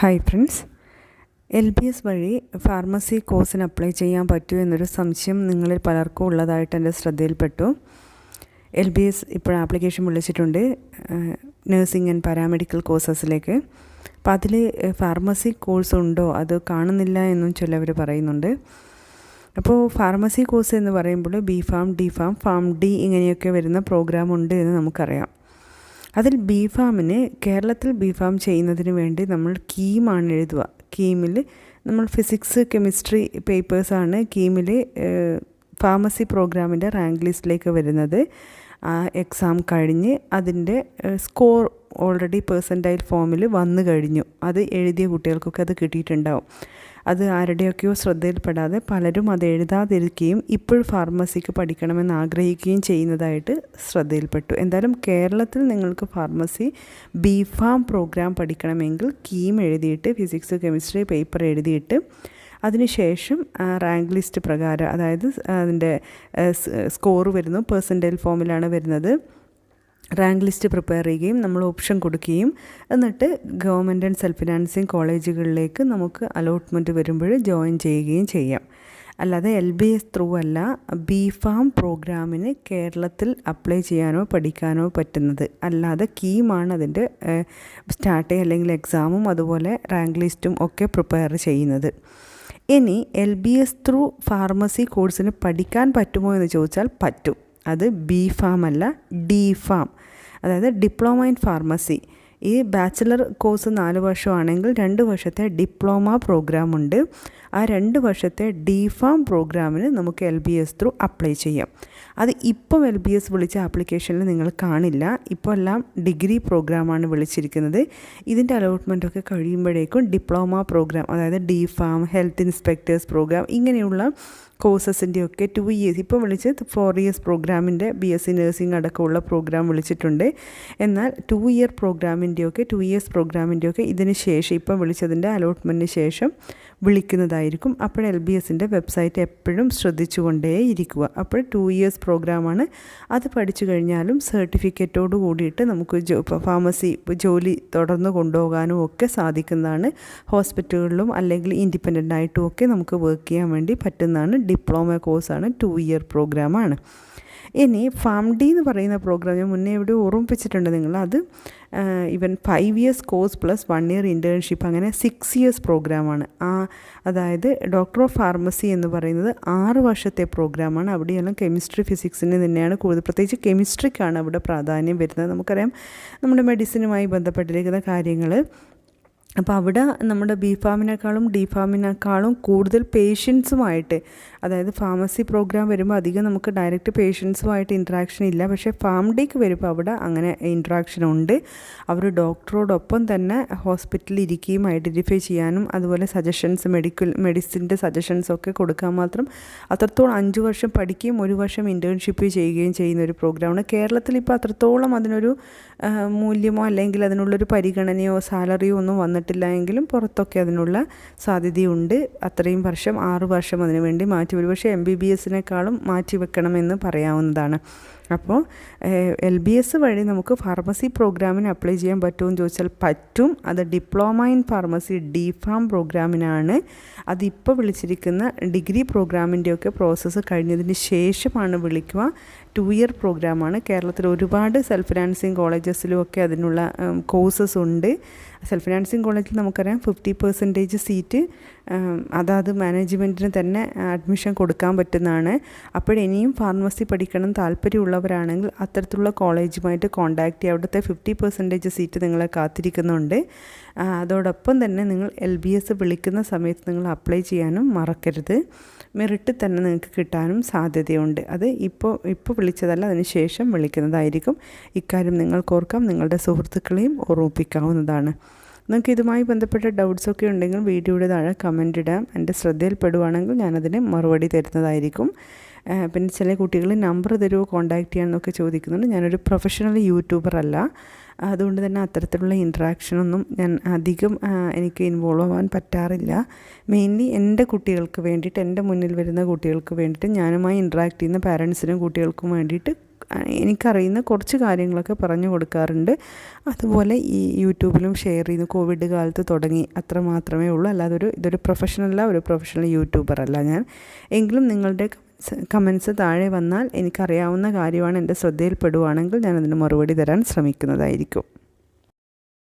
Hi friends L B S വഴി pharmacy കോഴ്സിന് apply ചെയ്യാൻ പറ്റുമോ എന്നൊരു സംശയം നിങ്ങളിൽ പലർക്കും ഉള്ളതായിട്ട് എന്റെ ശ്രദ്ധയിൽപ്പെട്ടു. എൽ ബി എസ് ഇപ്പോൾ ആപ്ലിക്കേഷൻ വിളിച്ചിട്ടുണ്ട് നഴ്സിംഗ് ആൻഡ് പാരാമെഡിക്കൽ കോഴ്സസിലേക്ക് അപ്പോൾ അതിൽ ഫാർമസി കോഴ്സ് ഉണ്ടോ? അത് കാണുന്നില്ല എന്നും ചിലവർ പറയുന്നുണ്ട്. അപ്പോൾ ഫാർമസി കോഴ്സ് എന്ന് പറയുമ്പോൾ B pharm D pharm pharm D ഇങ്ങനെയൊക്കെ വരുന്ന പ്രോഗ്രാം ഉണ്ട് എന്ന് നമുക്കറിയാം. അതിൽ ബി ഫാമിന് കേരളത്തിൽ ബി ഫാം ചെയ്യുന്നതിന് വേണ്ടി നമ്മൾ കീമാണ് എഴുതുക. കീമിൽ നമ്മൾ ഫിസിക്സ് കെമിസ്ട്രി പേപ്പേഴ്സാണ് കീമിൽ ഫാർമസി പ്രോഗ്രാമിന്റെ റാങ്ക് ലിസ്റ്റിലേക്ക് വരുന്നത്. ആ എക്സാം കഴിഞ്ഞ് അതിന്റെ സ്കോർ ഓൾറെഡി പേഴ്സന്റൈൽ ഫോമിൽ വന്നു കഴിഞ്ഞു. അത് എഴുതിയ കുട്ടികൾക്കൊക്കെ അത് കിട്ടിയിട്ടുണ്ടാവും. അത് ആരുടെയൊക്കെയോ ശ്രദ്ധയിൽപ്പെടാതെ പലരും അത് എഴുതാതിരിക്കുകയും ഇപ്പോൾ ഫാർമസിക്ക് പഠിക്കണമെന്ന് ആഗ്രഹിക്കുകയും ചെയ്യുന്നതായിട്ട് ശ്രദ്ധയിൽപ്പെട്ടു. എന്തായാലും കേരളത്തിൽ നിങ്ങൾക്ക് ഫാർമസി ബി ഫാം പ്രോഗ്രാം പഠിക്കണമെങ്കിൽ കീം എഴുതിയിട്ട് ഫിസിക്സ് കെമിസ്ട്രി പേപ്പർ എഴുതിയിട്ട് അതിനുശേഷം റാങ്ക് ലിസ്റ്റ് പ്രകാരം അതായത് അതിന്റെ സ്കോർ വരുന്നു പേഴ്സന്റേൽ ഫോമിലാണ് വരുന്നത്. റാങ്ക് ലിസ്റ്റ് പ്രിപ്പയർ ചെയ്യുകയും നമ്മൾ ഓപ്ഷൻ കൊടുക്കുകയും എന്നിട്ട് ഗവൺമെന്റ് ആൻഡ് സെൽഫ് ഫിനാൻസിങ് കോളേജുകളിലേക്ക് നമുക്ക് അലോട്ട്മെന്റ് വരുമ്പോൾ ജോയിൻ ചെയ്യുകയും ചെയ്യാം. അല്ലാതെ എൽ ബി എസ് ത്രൂ അല്ല ബി ഫാം പ്രോഗ്രാമിന് കേരളത്തിൽ അപ്ലൈ ചെയ്യാനോ പഠിക്കാനോ പറ്റുന്നത്. അല്ലാതെ കീമാണ് അതിന്റെ സ്റ്റാർട്ട് അല്ലെങ്കിൽ എക്സാമും അതുപോലെ റാങ്ക് ലിസ്റ്റും ഒക്കെ പ്രിപ്പയർ ചെയ്യുന്നത്. ഇനി L B S through pharmacy കോഴ്സിന് പഠിക്കാൻ പറ്റുമോ എന്ന് ചോദിച്ചാൽ പറ്റും. അത് ബി ഫാം അല്ല ഡി ഫാം. അതായത് ഡിപ്ലോമ ഇൻ ഫാർമസി. ഈ ബാച്ചിലർ കോഴ്സ് നാല് വർഷമാണെങ്കിൽ രണ്ട് വർഷത്തെ ഡിപ്ലോമ പ്രോഗ്രാം ഉണ്ട് ആ രണ്ട് വർഷത്തെ ഡി ഫാം പ്രോഗ്രാമിന് നമുക്ക് L B S through apply ചെയ്യാം. അത് ഇപ്പം എൽ ബി എസ് വിളിച്ച ആപ്ലിക്കേഷനിൽ നിങ്ങൾ കാണില്ല. ഇപ്പോൾ എല്ലാം ഡിഗ്രി പ്രോഗ്രാമാണ് വിളിച്ചിരിക്കുന്നത്. ഇതിന്റെ അലോട്ട്മെന്റൊക്കെ കഴിയുമ്പോഴേക്കും ഡിപ്ലോമ പ്രോഗ്രാം അതായത് D pharm health inspectors program ഇങ്ങനെയുള്ള കോഴ്സസിന്റെയൊക്കെ ടു ഇയേഴ്സ് ഇപ്പോൾ വിളിച്ച് ഫോർ ഇയേഴ്സ് പ്രോഗ്രാമിന്റെ ബി എസ് സി നഴ്സിംഗ് അടക്കമുള്ള പ്രോഗ്രാം വിളിച്ചിട്ടുണ്ട്. എന്നാൽ ടു ഇയർ പ്രോഗ്രാമിന്റെയൊക്കെ ടു ഇയേഴ്സ് പ്രോഗ്രാമിന്റെയൊക്കെ ഇതിന് ശേഷം ഇപ്പം വിളിച്ചതിന്റെ അലോട്ട്മെന്റിന് ശേഷം വിളിക്കുന്നതായിരിക്കും. അപ്പോൾ എൽ ബി എസിന്റെ വെബ്സൈറ്റ് എപ്പോഴും ശ്രദ്ധിച്ചുകൊണ്ടേ ഇരിക്കുക അപ്പോൾ ടു ഇയേഴ്സ് പ്രോഗ്രാമാണ് അത് പഠിച്ചു കഴിഞ്ഞാലും സർട്ടിഫിക്കറ്റോട് കൂടിയിട്ട് നമുക്ക് ജോ ഫാർമസി ജോലി തുടർന്ന് കൊണ്ടുപോകാനും ഒക്കെ സാധിക്കുന്നതാണ്. ഹോസ്പിറ്റലുകളിലും അല്ലെങ്കിൽ ഇൻഡിപെൻഡന്റ് ആയിട്ടും ഒക്കെ നമുക്ക് വർക്ക് ചെയ്യാൻ വേണ്ടി പറ്റുന്നതാണ്. ഡിപ്ലോമ കോഴ്സാണ് ടു ഇയർ പ്രോഗ്രാമാണ് ഇനി ഫാം ഡി എന്ന് പറയുന്ന പ്രോഗ്രാം ഞാൻ മുന്നേ ഇവിടെ ഓർമ്മിപ്പിച്ചിട്ടുണ്ട് നിങ്ങൾ. അത് ഇവൻ five years course plus one year internship അങ്ങനെ സിക്സ് ഇയേഴ്സ് പ്രോഗ്രാമാണ് ആ അതായത് ഡോക്ടർ ഓഫ് ഫാർമസി എന്ന് പറയുന്നത് ആറ് വർഷത്തെ പ്രോഗ്രാമാണ് അവിടെയെല്ലാം കെമിസ്ട്രി ഫിസിക്സിന് തന്നെയാണ് കൂടുതൽ. പ്രത്യേകിച്ച് കെമിസ്ട്രിക്കാണ് അവിടെ പ്രാധാന്യം വരുന്നത്. നമുക്കറിയാം നമ്മുടെ മെഡിസിനുമായി ബന്ധപ്പെട്ടിരിക്കുന്ന കാര്യങ്ങൾ അപ്പോൾ അവിടെ നമ്മുടെ ബി ഫാമിനേക്കാളും ഡി ഫാമിനേക്കാളും കൂടുതൽ പേഷ്യൻസുമായിട്ട് അതായത് ഫാർമസി പ്രോഗ്രാം വരുമ്പോൾ അധികം നമുക്ക് ഡയറക്റ്റ് പേഷ്യൻസുമായിട്ട് ഇൻട്രാക്ഷൻ ഇല്ല. പക്ഷേ ഫാം ഡേക്ക് വരുമ്പോൾ അവിടെ അങ്ങനെ ഇൻട്രാക്ഷൻ ഉണ്ട്. അവർ ഡോക്ടറോടൊപ്പം തന്നെ ഹോസ്പിറ്റലിൽ ഇരിക്കുകയും ഐഡന്റിഫൈ ചെയ്യാനും അതുപോലെ സജഷൻസ് മെഡിക്കൽ മെഡിസിന്റെ സജഷൻസ് ഒക്കെ കൊടുക്കാൻ മാത്രം അത്രത്തോളം അഞ്ച് വർഷം പഠിക്കുകയും ഒരു വർഷം ഇന്റേൺഷിപ്പ് ചെയ്യുകയും ചെയ്യുന്ന ഒരു പ്രോഗ്രാമാണ്. കേരളത്തിൽ ഇപ്പോൾ അത്രത്തോളം അതിനൊരു മൂല്യമോ അല്ലെങ്കിൽ അതിനുള്ളൊരു പരിഗണനയോ സാലറിയോ ഒന്നും വന്നിട്ടില്ല. എങ്കിലും പുറത്തൊക്കെ അതിനുള്ള സാധ്യതയുണ്ട്. അത്രയും വർഷം ആറു വർഷം അതിനുവേണ്ടി മാറ്റി മാറ്റി ഒരുപക്ഷെ എം ബി ബി എസിനേക്കാളും മാറ്റി വെക്കണമെന്ന് പറയാവുന്നതാണ്. അപ്പോൾ എൽ ബി എസ് വഴി നമുക്ക് ഫാർമസി പ്രോഗ്രാമിന് അപ്ലൈ ചെയ്യാൻ പറ്റുമെന്ന് ചോദിച്ചാൽ പറ്റും. അത് diploma in pharmacy D pharm പ്രോഗ്രാമിനാണ് അതിപ്പോൾ വിളിച്ചിരിക്കുന്ന ഡിഗ്രി പ്രോഗ്രാമിന്റെയൊക്കെ പ്രോസസ്സ് കഴിഞ്ഞതിന് ശേഷമാണ് വിളിക്കുക. ടു ഇയർ പ്രോഗ്രാമാണ് കേരളത്തിൽ ഒരുപാട് സെൽഫ് ഫിനാൻസിങ് കോളേജസിലും ഒക്കെ അതിനുള്ള കോഴ്സസ് ഉണ്ട്. സെൽഫ് ഫിനാൻസിങ് കോളേജിൽ നമുക്കറിയാം ഫിഫ്റ്റി പെർസെന്റേജ് സീറ്റ് അതാത് മാനേജ്മെന്റിന് തന്നെ അഡ്മിഷൻ കൊടുക്കാൻ പറ്റുന്നതാണ്. അപ്പോഴിനിയും ഫാർമസി പഠിക്കണം താല്പര്യമുള്ളവരാണെങ്കിൽ അത്തരത്തിലുള്ള കോളേജുമായിട്ട് കോൺടാക്റ്റ് ചെയ്യുക അവിടുത്തെ ഫിഫ്റ്റി പെർസെന്റേജ് സീറ്റ് നിങ്ങളെ കാത്തിരിക്കുന്നുണ്ട്. അതോടൊപ്പം തന്നെ നിങ്ങൾ എൽ ബി എസ് വിളിക്കുന്ന സമയത്ത് നിങ്ങൾ അപ്ലൈ ചെയ്യാനും മറക്കരുത്. മെറിറ്റ് തന്നെ നിങ്ങൾക്ക് കിട്ടാനും സാധ്യതയുണ്ട്. അത് ഇപ്പോൾ ഇപ്പോൾ വിളിച്ചതല്ല അതിന് ശേഷം വിളിക്കുന്നതായിരിക്കും. ഇക്കാര്യം നിങ്ങൾക്ക് ഓർക്കാം നിങ്ങളുടെ സുഹൃത്തുക്കളെയും ഓർമ്മിപ്പിക്കാവുന്നതാണ്. നിങ്ങൾക്ക് ഇതുമായി ബന്ധപ്പെട്ട ഡൗട്ട്സൊക്കെ ഉണ്ടെങ്കിൽ വീഡിയോയുടെ താഴെ കമന്റ് ഇടാം. എന്റെ ശ്രദ്ധയിൽപ്പെടുവാണെങ്കിൽ ഞാനതിന് മറുപടി തരുന്നതായിരിക്കും. പിന്നെ ചില കുട്ടികൾ നമ്പർ തരുമോ കോൺടാക്റ്റ് ചെയ്യാമെന്നൊക്കെ ചോദിക്കുന്നുണ്ട്. ഞാനൊരു പ്രൊഫഷണൽ യൂട്യൂബർ അല്ല. അതുകൊണ്ട് തന്നെ അത്തരത്തിലുള്ള ഇൻട്രാക്ഷനൊന്നും ഞാൻ അധികം എനിക്ക് ഇൻവോൾവ് ആവാൻ പറ്റാറില്ല. മെയിൻലി എന്റെ കുട്ടികൾക്ക് വേണ്ടിയിട്ട് എന്റെ മുന്നിൽ വരുന്ന കുട്ടികൾക്ക് വേണ്ടിയിട്ട് ഞാനുമായി ഇൻട്രാക്ട് ചെയ്യുന്ന പാരൻസിനും കുട്ടികൾക്കും വേണ്ടിയിട്ട് എനിക്കറിയുന്ന കുറച്ച് കാര്യങ്ങളൊക്കെ പറഞ്ഞു കൊടുക്കാറുണ്ട്. അതുപോലെ ഈ യൂട്യൂബിലും ഷെയർ ചെയ്യുന്നു കോവിഡ് കാലത്ത് തുടങ്ങി അത്ര മാത്രമേ ഉള്ളൂ. അല്ലാതെ ഒരു ഇതൊരു പ്രൊഫഷണലല്ല ഒരു പ്രൊഫഷണൽ യൂട്യൂബർ അല്ല ഞാൻ. എങ്കിലും നിങ്ങളുടെ കമൻസ് താഴെ വന്നാൽ എനിക്കറിയാവുന്ന കാര്യമാണ്. എന്റെ ശ്രദ്ധയിൽപ്പെടുവാണെങ്കിൽ ഞാൻ അതിന് മറുപടി തരാൻ ശ്രമിക്കുന്നതായിരിക്കും.